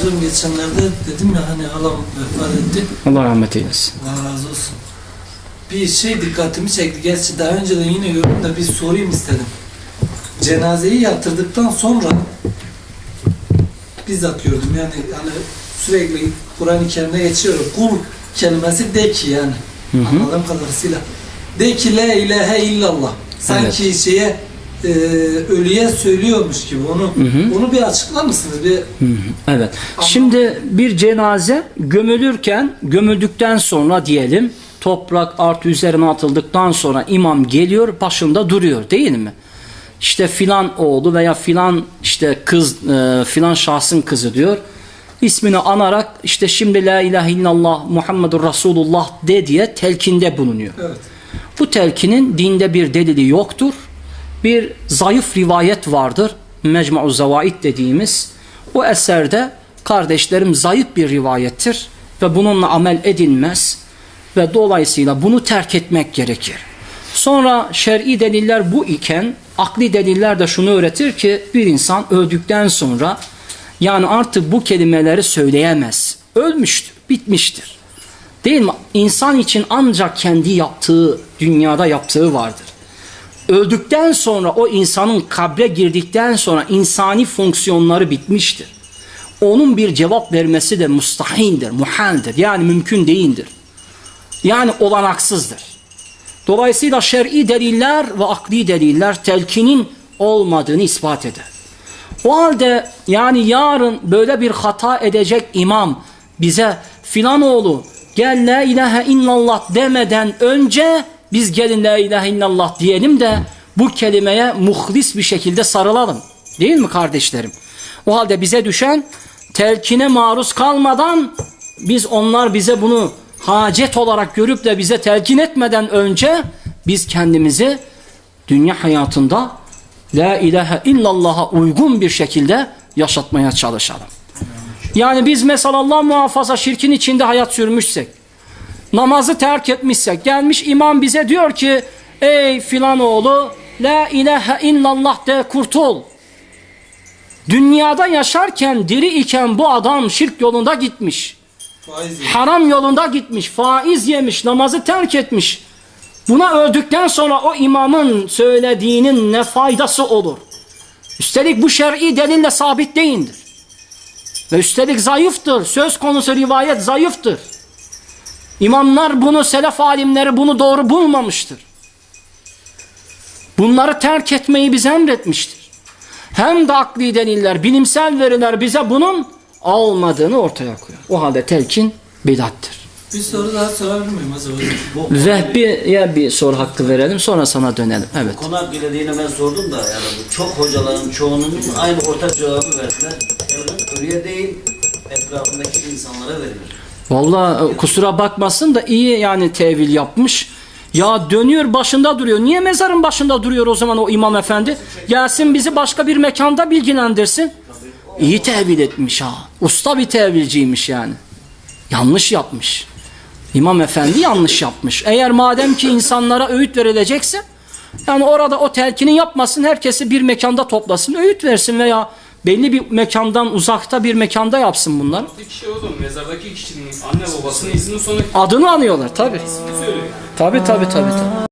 Hocam geçenlerde dedim ya hani halam vefat etti. Allah rahmet eylesin. Allah razı olsun. Bir şey dikkatimi çekti. Gerçi daha önceden yine gördüm de bir sorayım istedim. Cenazeyi yatırdıktan sonra bizzat gördüm yani hani sürekli Kur'an-ı Kerim'de geçiyorum. Kul kelimesi de ki yani. Hı hı. Anladığım kadarıyla. De ki la ilahe illallah. Sanki şeye e, ölüye söylüyormuş gibi onu Hı hı. onu bir açıklar mısınız? Bir Hı hı, Evet. Şimdi bir cenaze gömülürken, gömüldükten sonra diyelim toprak artı üzerine atıldıktan sonra imam geliyor başında duruyor değil mi? İşte filan oğlu veya filan işte kız e, filan şahsın kızı diyor. İsmini anarak işte şimdi la ilahe illallah Muhammedur Resulullah de diye telkinde bulunuyor. evet. Bu telkinin dinde bir delili yoktur. Bir zayıf rivayet vardır. Mecmu Zavaid dediğimiz. Bu eserde kardeşlerim zayıf bir rivayettir ve bununla amel edilmez ve dolayısıyla bunu terk etmek gerekir. Sonra şer'i deliller bu iken akli deliller de şunu öğretir ki bir insan öldükten sonra yani artık bu kelimeleri söyleyemez. Ölmüştür, bitmiştir. Değil mi? İnsan için ancak kendi yaptığı, dünyada yaptığı vardır. Öldükten sonra o insanın kabre girdikten sonra insani fonksiyonları bitmiştir. Onun bir cevap vermesi de mustahildir, muhaldir. Yani mümkün değildir. Yani olanaksızdır. Dolayısıyla şer'i deliller ve akli deliller telkinin olmadığını ispat eder. O halde yani yarın böyle bir hata edecek imam bize filan oğlu gel la ilahe illallah demeden önce biz gelin la ilahe illallah diyelim de bu kelimeye muhlis bir şekilde sarılalım. Değil mi kardeşlerim? O halde bize düşen telkine maruz kalmadan biz onlar bize bunu hacet olarak görüp de bize telkin etmeden önce biz kendimizi dünya hayatında La ilahe illallah'a uygun bir şekilde yaşatmaya çalışalım. Yani biz mesela Allah muhafaza şirkin içinde hayat sürmüşsek, namazı terk etmişsek, gelmiş imam bize diyor ki, ey filan oğlu, la ilahe illallah de kurtul. Dünyada yaşarken diri iken bu adam şirk yolunda gitmiş. Faiz Haram yolunda gitmiş, faiz yemiş, namazı terk etmiş. Buna öldükten sonra o imamın söylediğinin ne faydası olur? Üstelik bu şer'i delille sabit değildir. Ve üstelik zayıftır. Söz konusu rivayet zayıftır. İmamlar bunu, selef alimleri bunu doğru bulmamıştır. Bunları terk etmeyi bize emretmiştir. Hem de akli deliller, bilimsel veriler bize bunun olmadığını ortaya koyuyor. O halde telkin bidattir. Bir soru daha sorabilir miyim acaba? Vehbi'ye bir soru hakkı verelim sonra sana dönelim. Evet. konu hakkıyla ben sordum da yani bu çok hocaların çoğunun aynı ortak cevabı verdiler. Yani ölüye değil etrafındaki insanlara verilir. Vallahi e, kusura bakmasın da iyi yani tevil yapmış. Ya dönüyor başında duruyor. Niye mezarın başında duruyor o zaman o imam efendi? Gelsin bizi başka bir mekanda bilgilendirsin. İyi tevil etmiş ha. Usta bir tevilciymiş yani. Yanlış yapmış. İmam efendi yanlış yapmış. Eğer madem ki insanlara öğüt verilecekse yani orada o telkini yapmasın herkesi bir mekanda toplasın öğüt versin veya belli bir mekandan uzakta bir mekanda yapsın bunlar. Kişi oğlum mezardaki kişinin anne babasının ismini sonra Adını anıyorlar tabi. Tabi tabi tabi. tabi.